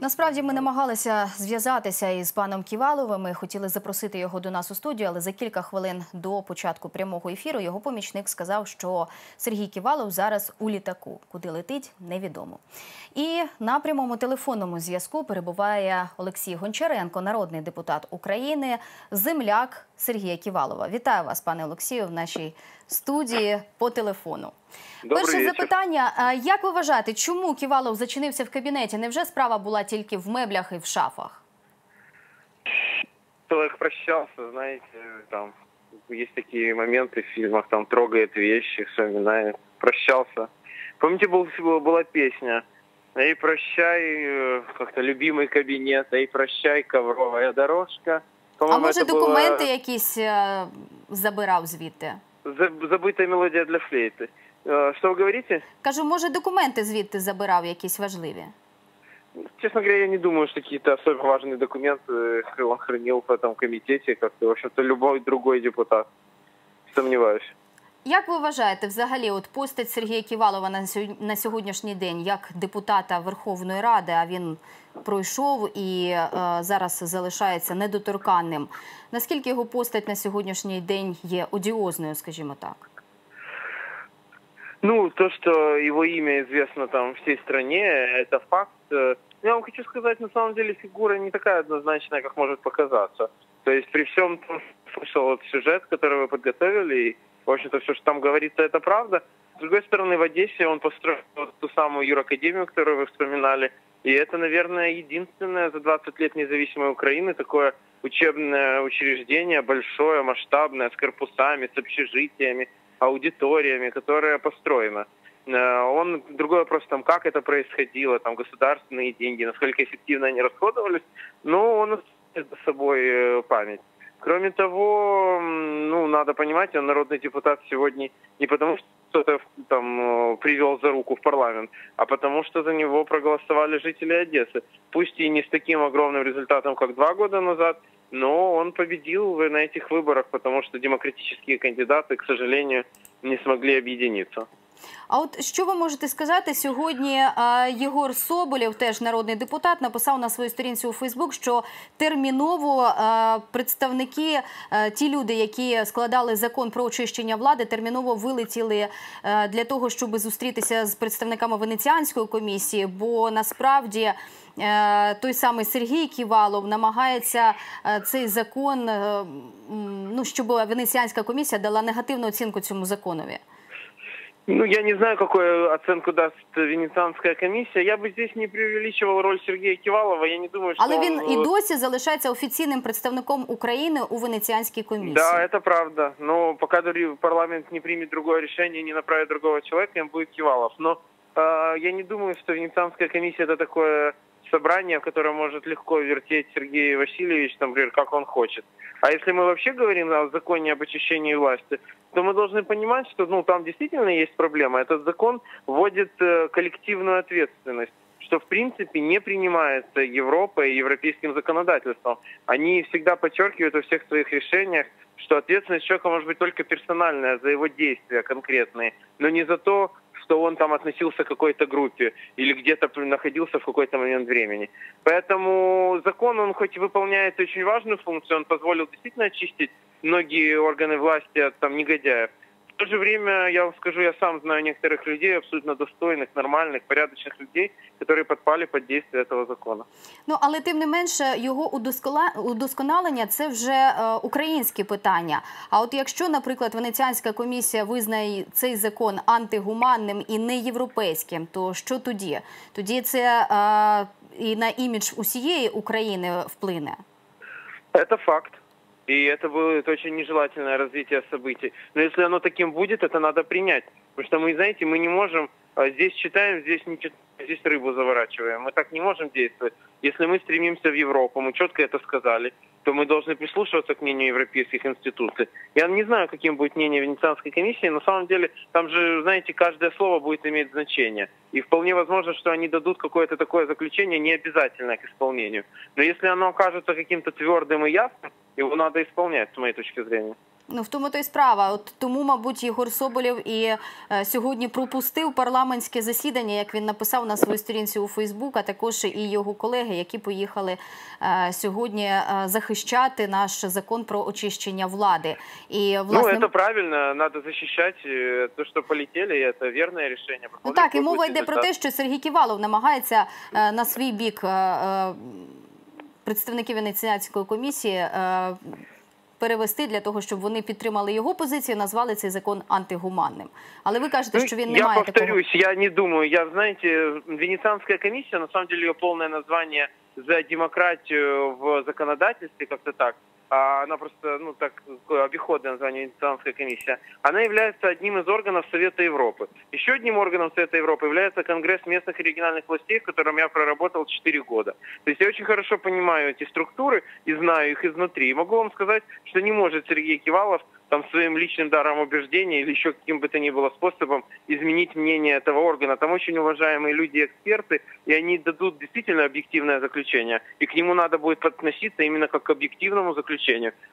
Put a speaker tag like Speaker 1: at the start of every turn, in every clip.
Speaker 1: Насправді ми намагалися зв'язатися із паном Ківаловим. Ми хотіли запросити його до нас у студію, але за кілька хвилин до початку прямого ефіру його помічник сказав, що Сергій Ківалов зараз у літаку, куди летить, невідомо. І на прямому телефонному зв'язку перебуває Олексій Гончаренко, народний депутат України, земляк Сергія Ківалова. Вітаю вас, пане Олексію, в нашій студії по телефону.
Speaker 2: Добрий
Speaker 1: Перше
Speaker 2: вечір.
Speaker 1: запитання: а як ви вважаєте, чому Ківалов зачинився в кабінеті? Невже справа була тільки в меблях і в шафах?
Speaker 2: Человек прощался, знаете, там есть такие моменты в фильмах, там трогает вещи, вспоминает, прощался. Помните, был, была песня «Эй, прощай, э, как-то любимый кабинет, эй, прощай, ковровая дорожка».
Speaker 1: А
Speaker 2: По-моему,
Speaker 1: може
Speaker 2: это
Speaker 1: документи
Speaker 2: была
Speaker 1: якісь е, забирав звідти?
Speaker 2: за- забытая мелодия для флейты. Э, Что вы говорите?
Speaker 1: Кажу, може документи звідти забирав якісь важливі?
Speaker 2: Честно говоря, я не думаю, что какие-то особо важные документы он хранил в этом комитете, как и, в общем-то, любой другой депутат. Сомневаюсь.
Speaker 1: Як ви вважаєте, взагалі, от постать Сергія Ківалова на сьогодні- на сьогоднішній день як депутата Верховної Ради, а він пройшов і е, зараз залишається недоторканним. Наскільки його постать на сьогоднішній день є одіозною, скажімо так?
Speaker 2: Ну, то, что его имя известно там всей стране, это факт. Э, Я вам хочу сказать, на самом деле фигура не такая однозначная, как может показаться. То есть при всем том, что слышал вот сюжет, который вы подготовили, и, в общем-то, все, что там говорится, это правда. С другой стороны, в Одессе он построил вот ту самую юракадемию, которую вы вспоминали. И это, наверное, единственное за 20 лет независимой Украины такое учебное учреждение, большое, масштабное, с корпусами, с общежитиями, аудиториями, которая построена. Э, Он другой вопрос там, как это происходило, там государственные деньги, насколько эффективно они расходовались, но он оставляет за собой э, память. Кроме того, ну, надо понимать, он народный депутат сегодня не потому, что кто-то там э, привел за руку в парламент, а потому что за него проголосовали жители Одессы. Пусть и не с таким огромным результатом, как два года назад, но он победил на этих выборах, потому что демократические кандидаты, к сожалению, не смогли объединиться.
Speaker 1: А от що ви можете сказати сьогодні? е, Єгор Соболєв, теж народний депутат, написав на своїй сторінці у Фейсбук, що терміново е, представники, е, ті люди, які складали закон про очищення влади, терміново вилетіли для того, щоб зустрітися з представниками венеціанської комісії, бо насправді. Той самий Сергій Ківалов намагається цей закон, ну щоб венеціанська комісія дала негативну оцінку цьому законові.
Speaker 2: Ну, я не знаю, какую оценку даст Венецианская комиссия. Я бы здесь не преувеличивал роль Сергея Кивалова. Я не думаю, что
Speaker 1: Але він
Speaker 2: он,
Speaker 1: і
Speaker 2: э,
Speaker 1: досі залишається офіційним представником України у Венеціанській комісії.
Speaker 2: Да, это правда. Но пока дори- парламент не примет другое решение, не направит другого человека, им будет Кивалов. Но э, я не думаю, что Венецианская комиссия это такое собрание, в котором может легко вертеть Сергей Васильевич, например, как он хочет. А если мы вообще говорим о законе об очищении власти, то мы должны понимать, что ну, там действительно есть проблема. Этот закон вводит э, коллективную ответственность что в принципе не принимается Европой и европейским законодательством. Они всегда подчеркивают во всех своих решениях, что ответственность человека может быть только персональная за его действия конкретные, но не за то, что он там относился к какой-то группе или где-то находился в какой-то момент времени. Поэтому закон, он хоть и выполняет очень важную функцию, он позволил действительно очистить многие органы власти от там негодяев. В то же время, я вам скажу, я сам знаю некоторых людей, абсолютно достойных, нормальных, порядочных людей, которые подпали под действие этого закона.
Speaker 1: Ну але тим не менше його удоскола- удосконалення це вже е, українське питання. А от якщо, наприклад, Венеціанська комісія визнає цей закон антигуманним і не європейським, то що тоді? Тоді це е, і на імідж усієї України вплине.
Speaker 2: Это факт. И это будет очень нежелательное развитие событий. Но если оно таким будет, это надо принять. Потому что мы, знаете, мы не можем а, здесь читаем, здесь не читаем, здесь рыбу заворачиваем. Мы так не можем действовать. Если мы стремимся в Европу, мы четко это сказали, то мы должны прислушиваться к мнению европейских институций. Я не знаю, каким будет мнение Венецианской комиссии. На самом деле, там же, знаете, каждое слово будет иметь значение. И вполне возможно, что они дадут какое-то такое заключение, не обязательное к исполнению. Но если оно окажется каким-то твердым и ясным, его надо исполнять, с моей точки зрения.
Speaker 1: Ну, в тому то й справа. От тому, мабуть, Єгор Соболєв і е, сьогодні пропустив парламентське засідання, як він написав на своїй сторінці у Фейсбук, а також і його колеги, які поїхали е, сьогодні е, захищати наш закон про очищення влади. І власне
Speaker 2: Ну, это правильно, надо защищать э, то, что полетели, и это верное решение.
Speaker 1: Ну
Speaker 2: Посмотрим,
Speaker 1: так, і
Speaker 2: какой
Speaker 1: мова
Speaker 2: будет
Speaker 1: йде про
Speaker 2: результат.
Speaker 1: те, що Сергій Ківалов намагається е, на свій бік е, е, представників Венеціанської комісії е, перевести для того, щоб вони підтримали його позицію, назвали цей закон антигуманним. Але ви кажете,
Speaker 2: Ну,
Speaker 1: що він не
Speaker 2: я
Speaker 1: має такого.
Speaker 2: повторюсь, я не думаю. Я, знаете, Венецианская комиссия, на самом деле ее полное название за демократию в законодательстве, как-то так. А она просто, ну так, такое обиходное название Венецианская комиссия. Она является одним из органов Совета Европы. Еще одним органом Совета Европы является Конгресс местных и региональных властей, в котором я проработал 4 года. То есть я очень хорошо понимаю эти структуры и знаю их изнутри. И могу вам сказать, что не может Сергей Кивалов там своим личным даром убеждения или еще каким бы то ни было способом изменить мнение этого органа. Там очень уважаемые люди эксперты, и они дадут действительно объективное заключение. И к нему надо будет относиться именно как к объективному заключению,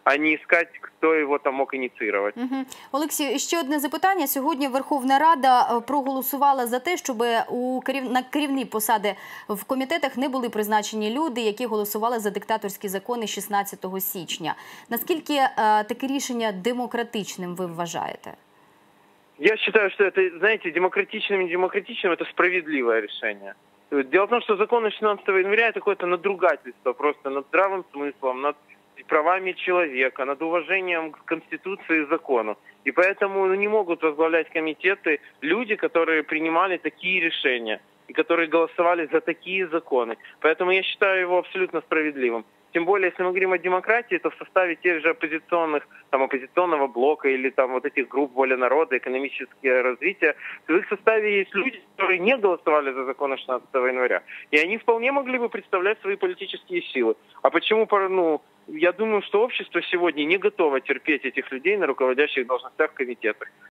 Speaker 2: а не искать, кто его там мог инициировать.
Speaker 1: Мгм. Олексій, ще одне запитання. Сьогодні Верховна Рада е, проголосувала за те, щоб у керів... на керівні посади в комітетах не були призначені люди, які голосували за диктаторські закони 16 січня. Наскільки е, таке рішення демократичним ви вважаєте?
Speaker 2: Я считаю, что это, знаете, демократичным и недемократичным это справедливое решение. Дело в том, что закон 16 января это какое-то надругательство просто над здравым смыслом, над правами человека, над уважением к Конституции и закону. И поэтому ну, не могут возглавлять комитеты люди, которые принимали такие решения и которые голосовали за такие законы. Поэтому я считаю его абсолютно справедливым. Тем более, если мы говорим о демократии, то в составе тех же оппозиционных, там, оппозиционного блока или там вот этих групп воля народа, экономическое развитие, в их составе есть люди, которые не голосовали за закон 16 января. И они вполне могли бы представлять свои политические силы. А почему, ну, я думаю, что общество сегодня не готово терпеть этих людей на руководящих должностях комитетах.